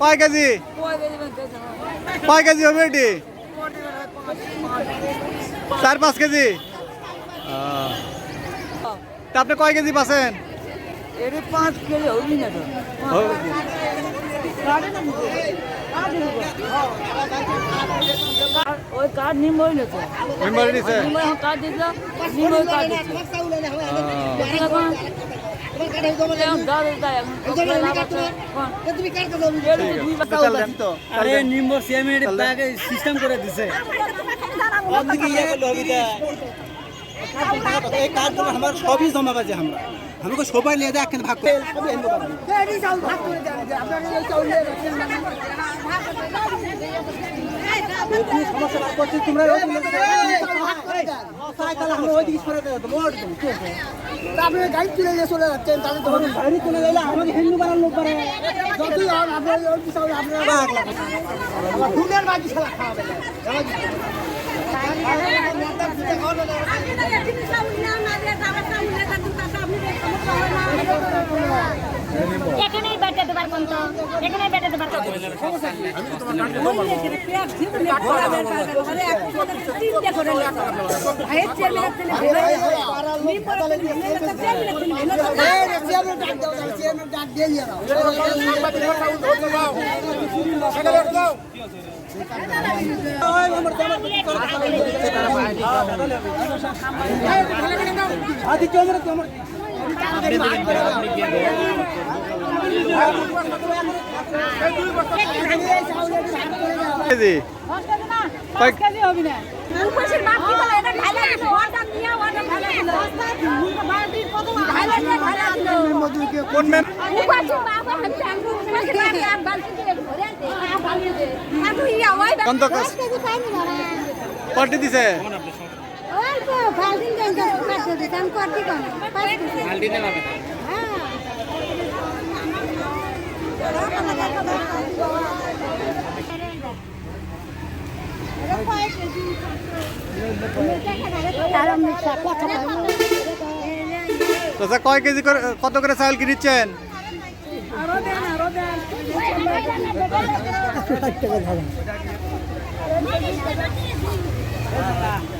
কয় কেজি? কয় কেজি হবে এটি? চার পাঁচ কেজি? তা আপনি কয় কেজি পাচ্ছেন? পাঁচ কেজি হবি না ওই কার্ড নিম হইল তো নিছে কার্ড দিছিল কার্ড দেয় আরে নিম্বর সিএমের ব্যাগে সিস্টেম করে দিছে এই কার্ডগুলো আমার সবই জমা বাজে আমরা আমাকে সবাই নিয়ে যায় একখানে ভাগ করে সবই আপনি গাড়ি তুলে নিয়ে চলে যাচ্ছেন তাহলে তো তখন বাইরে গেলে আমাকে হিন্দু বানার লোক পারে যতই হন আপনার ওই পিছনে আপনার আবার বাজি খেলা খাওয়াবে এখানেই বেটাতে পারবেন তো এখানেই বেটাতে পারবেন ডাক দাও চেয়ারম্যান ডাক আদি চলে তোমার কেজি পাঁচ কেজি হবে না মুখোশের বাপ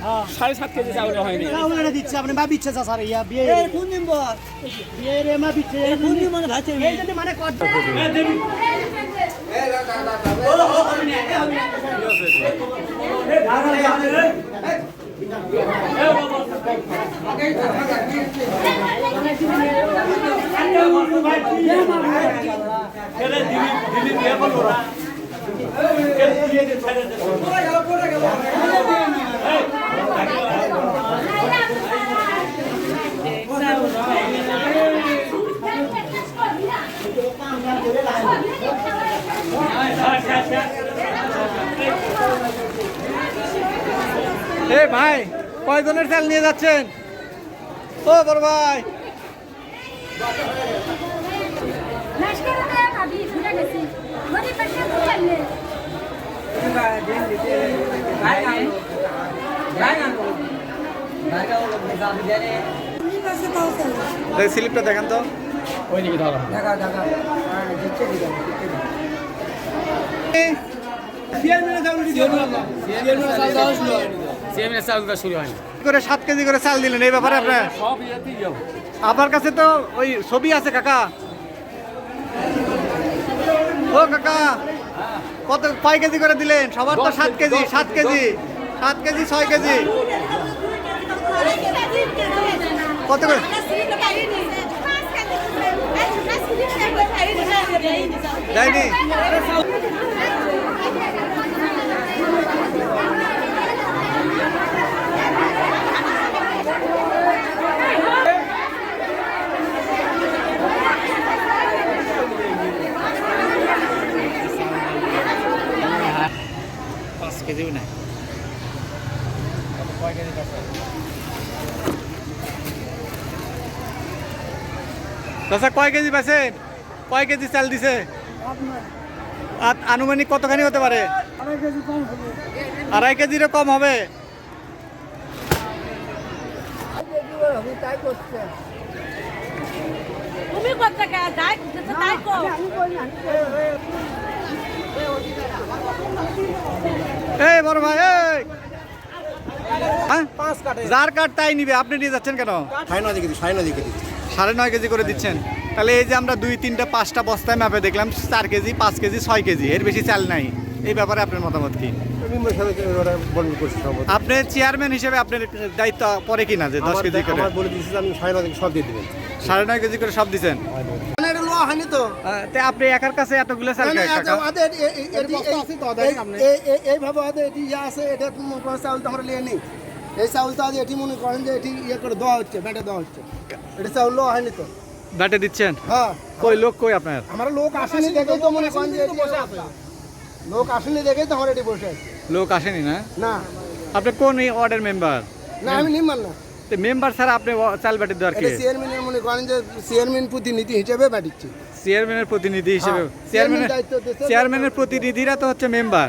ইয়া দেন কোন দেন বলো কত সাড়ে সাত কেজি চাউল হয়নি। চাউল দিচ্ছে আপনি মা বিচ্ছে স্যার ইয়া বিয়ে। কোন নিম্বর বিয়ে রে মা বিচ্ছে কোন নিম্বর ভাইছে এই জন্য মানে কত এ ভাই কয়জনের চাল নিয়ে যাচ্ছেন ও বড় ভাই নাশকার স্লিপটা দেখেন তো। ওই দিকে ধরো কি করে সাত কেজি করে চাল দিলেন এই ব্যাপারে আপনার? সব আপনার কাছে তো ওই ছবি আছে কাকা। ও কাকা কত কয় কেজি করে দিলেন? সবার তো সাত কেজি সাত কেজি সাত কেজি ছয় কেজি। কত করে? দেয়নি পাঁচ কেজিও নাই। চাচা কয় কেজি পাইছেন কয় কেজি চাল দিছে? আনুমানিক কতখানি হতে পারে? আড়াই কেজিরও কম হবে। এই বড় ভাই এই! হ্যাঁ? পাঁচ কাটে যার কাঠ তাই নিবে আপনি নিয়ে যাচ্ছেন কেন? সাড়ে নয় দিকে সাড়ে নয় দিকে সাড়ে নয় কেজি করে দিচ্ছেন। তাহলে এই যে আমরা দুই তিনটা পাঁচটা বস্তায় মাপে দেখলাম চার কেজি পাঁচ কেজি ছয় কেজি এর বেশি চাল নাই। এই ব্যাপারে আপনার মতামত কি? আপনি চেয়ারম্যান হিসেবে আপনার দায়িত্ব পরে কিনা যে দশ কেজি করে? বলে দিয়েছি যে আমি সাড়ে নয় সব দিয়ে সাড়ে নয় কেজি করে সব দিচ্ছেন? হয়নি তো? তে আপনি একার কাছে এতগুলো চাল এইভাবে এটি আছে এটা চাউল তো আমরা নিয়ে নিই। এই চাউল তো আজ এটি মনে করেন যে এটি ইয়ে করে দেওয়া হচ্ছে ব্যাটে দেওয়া হচ্ছে। এটা চাউল লোয়া হয়নি তো? ব্যাটে দিচ্ছেন? হ্যাঁ। কই লোক কই আপনার? আমার লোক আসেনি দেখেই তো মনে করেন যে এটি বসে আছে। লোক আসেনি দেখেই তো আমার এটি বসে আছে। লোক আসেনি না? না। আপনি কোন ওয়ার্ডের মেম্বার? না আমি নিম্মান না। মেম্বার ছাড়া আপনি চাল ব্যাটে দেওয়ার কি? চেয়ারম্যানের মনে করেন যে চেয়ারম্যান প্রতিনিধি হিসেবে ব্যাটিচ্ছে চেয়ারম্যানের প্রতিনিধি হিসেবে চেয়ারম্যানের। চেয়ারম্যানের প্রতিনিধিরা তো হচ্ছে মেম্বার।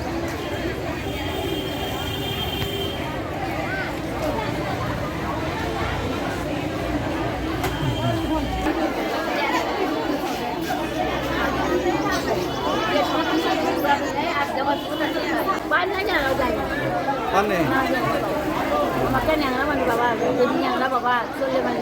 อนนี่ มาแค่ยังแล้วมันแบบว่าเป็ยังแล้วบอกว่าช่วยมัน